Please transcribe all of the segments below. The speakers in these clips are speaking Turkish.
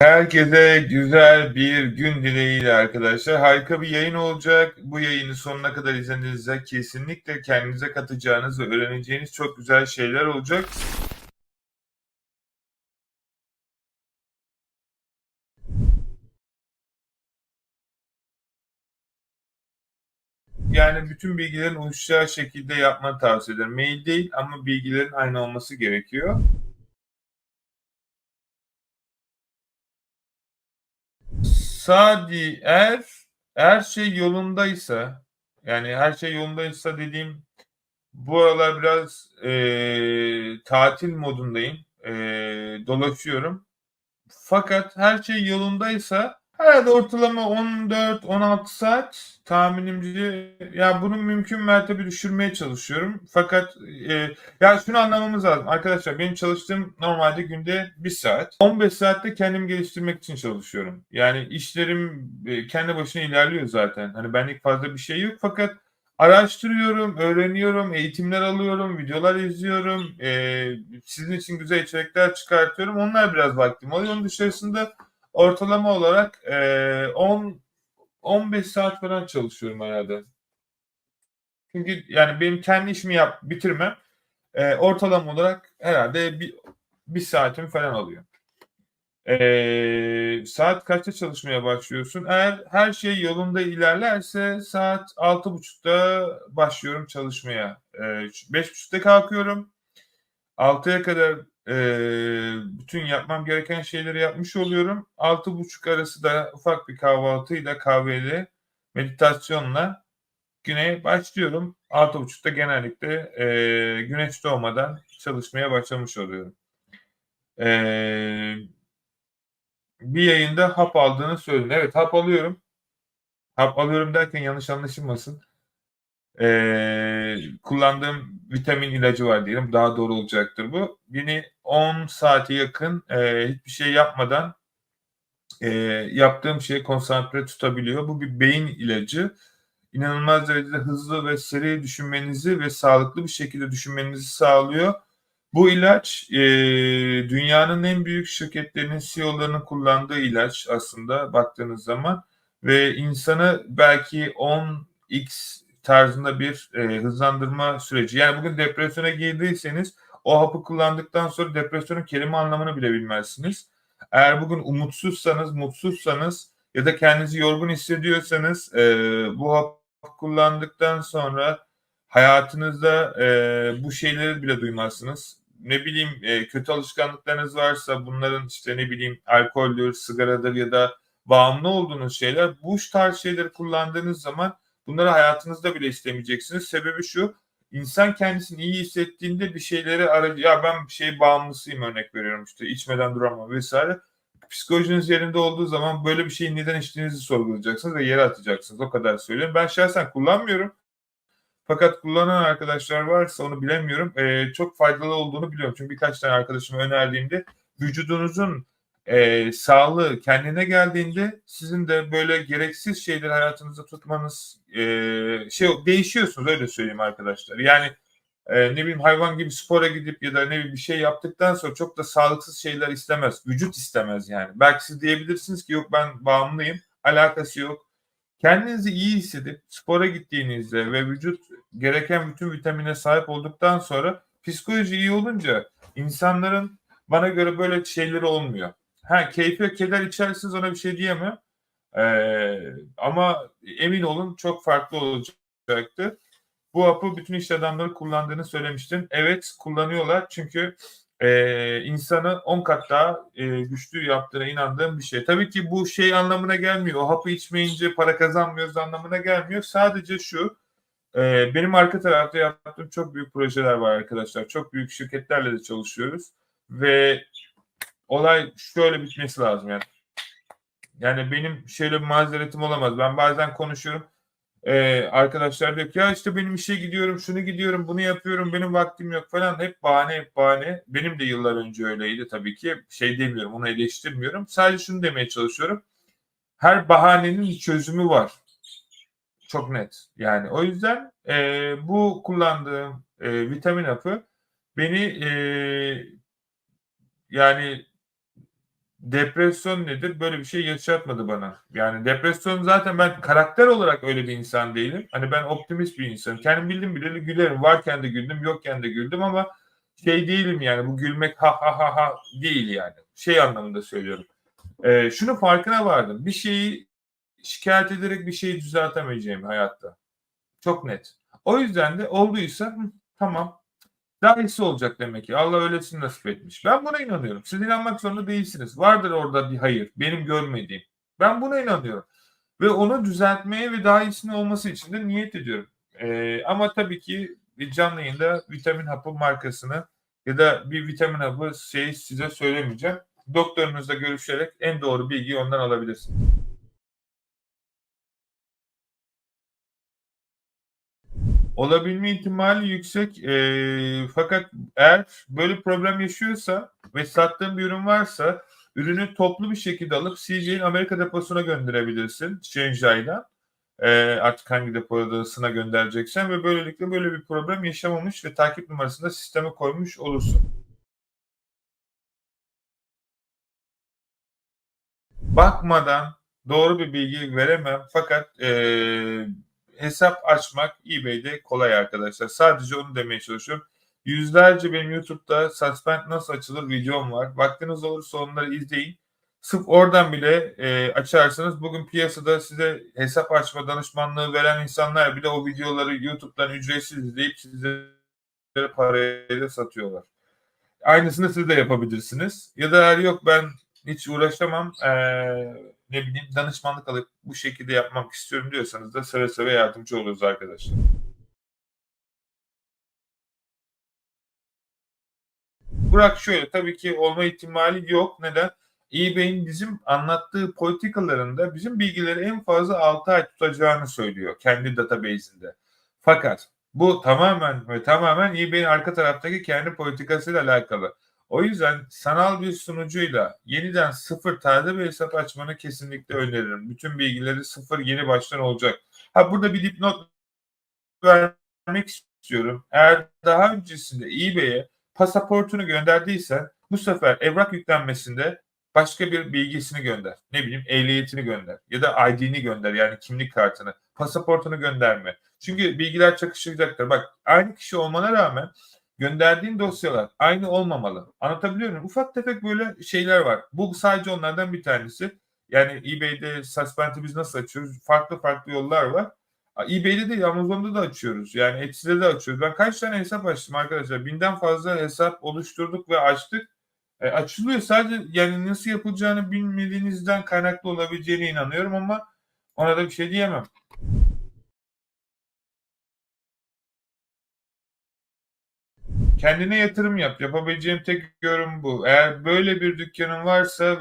Herkese güzel bir gün dileğiyle arkadaşlar. Harika bir yayın olacak. Bu yayını sonuna kadar izlediğinizde kesinlikle kendinize katacağınız ve öğreneceğiniz çok güzel şeyler olacak. Yani bütün bilgilerin uyuşacağı şekilde yapmanı tavsiye ederim. Mail değil ama bilgilerin aynı olması gerekiyor. Sadi eğer her şey yolundaysa yani her şey yolundaysa dediğim bu aralar biraz eee, tatil modundayım. Eee, dolaşıyorum. Fakat her şey yolundaysa herhalde ortalama 14-16 saat tahminimce ya bunu mümkün mertebe düşürmeye çalışıyorum. Fakat e, ya şunu anlamamız lazım arkadaşlar benim çalıştığım normalde günde 1 saat. 15 saatte kendimi geliştirmek için çalışıyorum. Yani işlerim e, kendi başına ilerliyor zaten. Hani benlik fazla bir şey yok fakat araştırıyorum, öğreniyorum, eğitimler alıyorum, videolar izliyorum. e, sizin için güzel içerikler çıkartıyorum. Onlar biraz vaktim oluyor. Onun dışarısında ortalama olarak e, 10 15 saat falan çalışıyorum herhalde. Çünkü yani benim kendi işimi yap bitirmem e, ortalama olarak herhalde bir, bir saatim falan alıyor. E, saat kaçta çalışmaya başlıyorsun? Eğer her şey yolunda ilerlerse saat altı buçukta başlıyorum çalışmaya. E, beş buçukta kalkıyorum. 6'ya kadar e, bütün yapmam gereken şeyleri yapmış oluyorum. 6.30 arası da ufak bir kahvaltıyla, kahveyle, meditasyonla güne başlıyorum. 6.30'da genellikle e, güneş doğmadan çalışmaya başlamış oluyorum. E, bir yayında hap aldığını söyledin. Evet hap alıyorum. Hap alıyorum derken yanlış anlaşılmasın. Ee, kullandığım vitamin ilacı var diyelim. Daha doğru olacaktır bu. Beni 10 saate yakın e, hiçbir şey yapmadan e, yaptığım şeye konsantre tutabiliyor. Bu bir beyin ilacı. İnanılmaz derecede hızlı ve seri düşünmenizi ve sağlıklı bir şekilde düşünmenizi sağlıyor. Bu ilaç e, dünyanın en büyük şirketlerinin CEO'larının kullandığı ilaç aslında baktığınız zaman ve insanı belki 10x tarzında bir e, hızlandırma süreci. Yani bugün depresyona girdiyseniz o hapı kullandıktan sonra depresyonun kelime anlamını bile bilmezsiniz. Eğer bugün umutsuzsanız, mutsuzsanız ya da kendinizi yorgun hissediyorsanız e, bu hapı kullandıktan sonra hayatınızda e, bu şeyleri bile duymazsınız. Ne bileyim e, kötü alışkanlıklarınız varsa bunların işte ne bileyim alkoldür, sigaradır ya da bağımlı olduğunuz şeyler bu tarz şeyleri kullandığınız zaman Bunları hayatınızda bile istemeyeceksiniz. Sebebi şu. İnsan kendisini iyi hissettiğinde bir şeyleri aracı ya ben bir şey bağımlısıyım örnek veriyorum işte içmeden duramam vesaire. Psikolojiniz yerinde olduğu zaman böyle bir şeyi neden içtiğinizi sorgulayacaksınız ve yere atacaksınız. O kadar söylüyorum. Ben şahsen kullanmıyorum. Fakat kullanan arkadaşlar varsa onu bilemiyorum. Ee, çok faydalı olduğunu biliyorum. Çünkü birkaç tane arkadaşıma önerdiğimde vücudunuzun e, sağlığı kendine geldiğinde sizin de böyle gereksiz şeyleri hayatınızda tutmanız e, şey değişiyorsunuz öyle söyleyeyim arkadaşlar. Yani e, ne bileyim hayvan gibi spora gidip ya da ne bileyim bir şey yaptıktan sonra çok da sağlıksız şeyler istemez. Vücut istemez yani. Belki siz diyebilirsiniz ki yok ben bağımlıyım. Alakası yok. Kendinizi iyi hissedip spora gittiğinizde ve vücut gereken bütün vitamine sahip olduktan sonra psikoloji iyi olunca insanların bana göre böyle şeyleri olmuyor. Ha keyfi keder içersiniz ona bir şey diyemem. Ee, ama emin olun çok farklı olacaktır. Bu hapı bütün iş adamları kullandığını söylemiştin. Evet kullanıyorlar çünkü e, insanı 10 kat daha e, güçlü yaptığına inandığım bir şey. Tabii ki bu şey anlamına gelmiyor. O hapı içmeyince para kazanmıyoruz anlamına gelmiyor. Sadece şu e, benim arka tarafta yaptığım çok büyük projeler var arkadaşlar. Çok büyük şirketlerle de çalışıyoruz. Ve olay şöyle bitmesi lazım yani. Yani benim şöyle bir mazeretim olamaz. Ben bazen konuşuyorum. Ee, arkadaşlar diyor ki ya işte benim işe gidiyorum, şunu gidiyorum, bunu yapıyorum, benim vaktim yok falan. Hep bahane, hep bahane. Benim de yıllar önce öyleydi tabii ki. Şey demiyorum, onu eleştirmiyorum. Sadece şunu demeye çalışıyorum. Her bahanenin çözümü var. Çok net. Yani o yüzden e, bu kullandığım e, vitamin hapı beni e, yani depresyon nedir? Böyle bir şey yaşatmadı bana. Yani depresyon zaten ben karakter olarak öyle bir insan değilim. Hani ben optimist bir insanım. Kendim bildim bileli gülerim. Varken de güldüm, yokken de güldüm ama şey değilim yani bu gülmek ha ha ha ha değil yani. Şey anlamında söylüyorum. Ee, şunu farkına vardım. Bir şeyi şikayet ederek bir şeyi düzeltemeyeceğim hayatta. Çok net. O yüzden de olduysa tamam daha iyisi olacak demek ki. Allah öylesini nasip etmiş. Ben buna inanıyorum. Siz inanmak zorunda değilsiniz. Vardır orada bir hayır. Benim görmediğim. Ben buna inanıyorum. Ve onu düzeltmeye ve daha iyisinin olması için de niyet ediyorum. Ee, ama tabii ki canlı yayında vitamin hapı markasını ya da bir vitamin hapı şeyi size söylemeyeceğim. Doktorunuzla görüşerek en doğru bilgiyi ondan alabilirsiniz. Olabilme ihtimali yüksek. Ee, fakat eğer böyle problem yaşıyorsa ve sattığın bir ürün varsa ürünü toplu bir şekilde alıp CJ'in Amerika deposuna gönderebilirsin. Şenjay'dan. Ee, artık hangi deposuna göndereceksen ve böylelikle böyle bir problem yaşamamış ve takip numarasını da sisteme koymuş olursun. Bakmadan doğru bir bilgi veremem fakat ee, hesap açmak eBay'de kolay arkadaşlar. Sadece onu demeye çalışıyorum. Yüzlerce benim YouTube'da suspend nasıl açılır videom var. Vaktiniz olursa onları izleyin. Sırf oradan bile e, açarsanız bugün piyasada size hesap açma danışmanlığı veren insanlar bile o videoları YouTube'dan ücretsiz izleyip sizlere parayla satıyorlar. Aynısını siz de yapabilirsiniz. Ya da eğer yok ben hiç uğraşamam ee, ne bileyim danışmanlık alıp bu şekilde yapmak istiyorum diyorsanız da seve seve yardımcı oluruz arkadaşlar. Burak şöyle tabii ki olma ihtimali yok. Neden? eBay'in bizim anlattığı politikalarında bizim bilgileri en fazla 6 ay tutacağını söylüyor kendi database'inde. Fakat bu tamamen ve tamamen eBay'in arka taraftaki kendi politikasıyla alakalı. O yüzden sanal bir sunucuyla yeniden sıfır taze bir hesap açmanı kesinlikle öneririm. Bütün bilgileri sıfır yeni baştan olacak. Ha burada bir dipnot vermek istiyorum. Eğer daha öncesinde eBay'e pasaportunu gönderdiysen bu sefer evrak yüklenmesinde başka bir bilgisini gönder. Ne bileyim ehliyetini gönder ya da ID'ni gönder yani kimlik kartını. Pasaportunu gönderme. Çünkü bilgiler çakışacaktır. Bak aynı kişi olmana rağmen gönderdiğin dosyalar aynı olmamalı. Anlatabiliyor muyum? Ufak tefek böyle şeyler var. Bu sadece onlardan bir tanesi. Yani eBay'de suspend'i biz nasıl açıyoruz? Farklı farklı yollar var. eBay'de de Amazon'da da açıyoruz. Yani Etsy'de de açıyoruz. Ben kaç tane hesap açtım arkadaşlar? Binden fazla hesap oluşturduk ve açtık. E, açılıyor. Sadece yani nasıl yapılacağını bilmediğinizden kaynaklı olabileceğine inanıyorum ama ona da bir şey diyemem. Kendine yatırım yap. Yapabileceğim tek yorum bu. Eğer böyle bir dükkanın varsa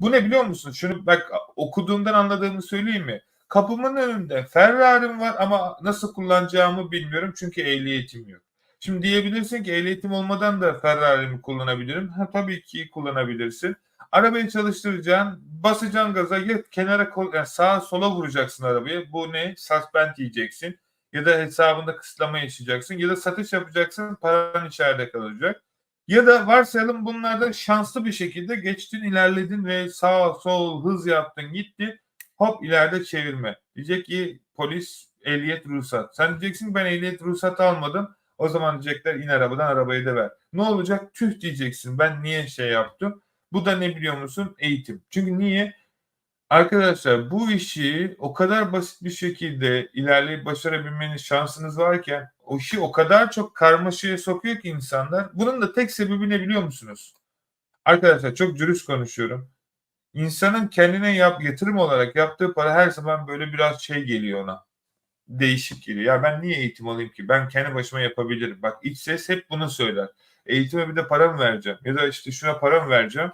bu ne biliyor musun? Şunu bak okuduğumdan anladığımı söyleyeyim mi? Kapımın önünde Ferrari'm var ama nasıl kullanacağımı bilmiyorum çünkü ehliyetim yok. Şimdi diyebilirsin ki ehliyetim olmadan da Ferrari'mi kullanabilirim. Ha, tabii ki kullanabilirsin. Arabayı çalıştıracaksın, basacaksın gaza, ya kenara yani sağa sola vuracaksın arabayı. Bu ne? Suspend diyeceksin ya da hesabında kısıtlama yaşayacaksın ya da satış yapacaksın paran içeride kalacak. Ya da varsayalım bunlarda şanslı bir şekilde geçtin ilerledin ve sağ sol hız yaptın gitti hop ileride çevirme. Diyecek ki polis ehliyet ruhsat. Sen diyeceksin ben ehliyet ruhsatı almadım. O zaman diyecekler in arabadan arabayı da ver. Ne olacak? Tüh diyeceksin. Ben niye şey yaptım? Bu da ne biliyor musun? Eğitim. Çünkü niye? Arkadaşlar bu işi o kadar basit bir şekilde ilerleyip başarabilmeniz şansınız varken o işi o kadar çok karmaşaya sokuyor ki insanlar. Bunun da tek sebebi ne biliyor musunuz? Arkadaşlar çok dürüst konuşuyorum. İnsanın kendine yap, yatırım olarak yaptığı para her zaman böyle biraz şey geliyor ona. Değişik geliyor. Ya ben niye eğitim alayım ki? Ben kendi başıma yapabilirim. Bak iç ses hep bunu söyler. Eğitime bir de para mı vereceğim? Ya da işte şuna para mı vereceğim?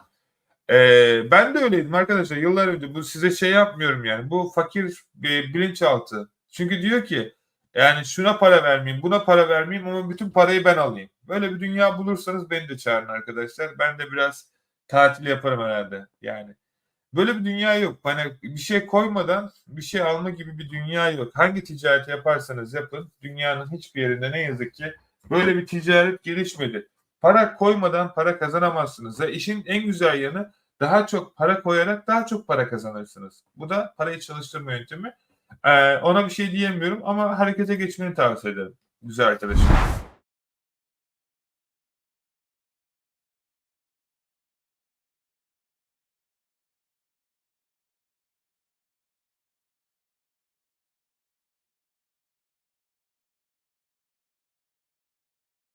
Ee, ben de öyleydim arkadaşlar yıllar önce. Bu size şey yapmıyorum yani. Bu fakir bir bilinçaltı. Çünkü diyor ki yani şuna para vermeyeyim, buna para vermeyeyim ama bütün parayı ben alayım. Böyle bir dünya bulursanız beni de çağırın arkadaşlar. Ben de biraz tatil yaparım herhalde. Yani böyle bir dünya yok. Hani bir şey koymadan bir şey alma gibi bir dünya yok. Hangi ticaret yaparsanız yapın dünyanın hiçbir yerinde ne yazık ki böyle bir ticaret gelişmedi. Para koymadan para kazanamazsınız. Ve işin en güzel yanı Daha çok para koyarak daha çok para kazanırsınız. Bu da parayı çalıştırma yöntemi. Ee, ona bir şey diyemiyorum ama harekete geçmeni tavsiye ederim. Güzel arkadaşım.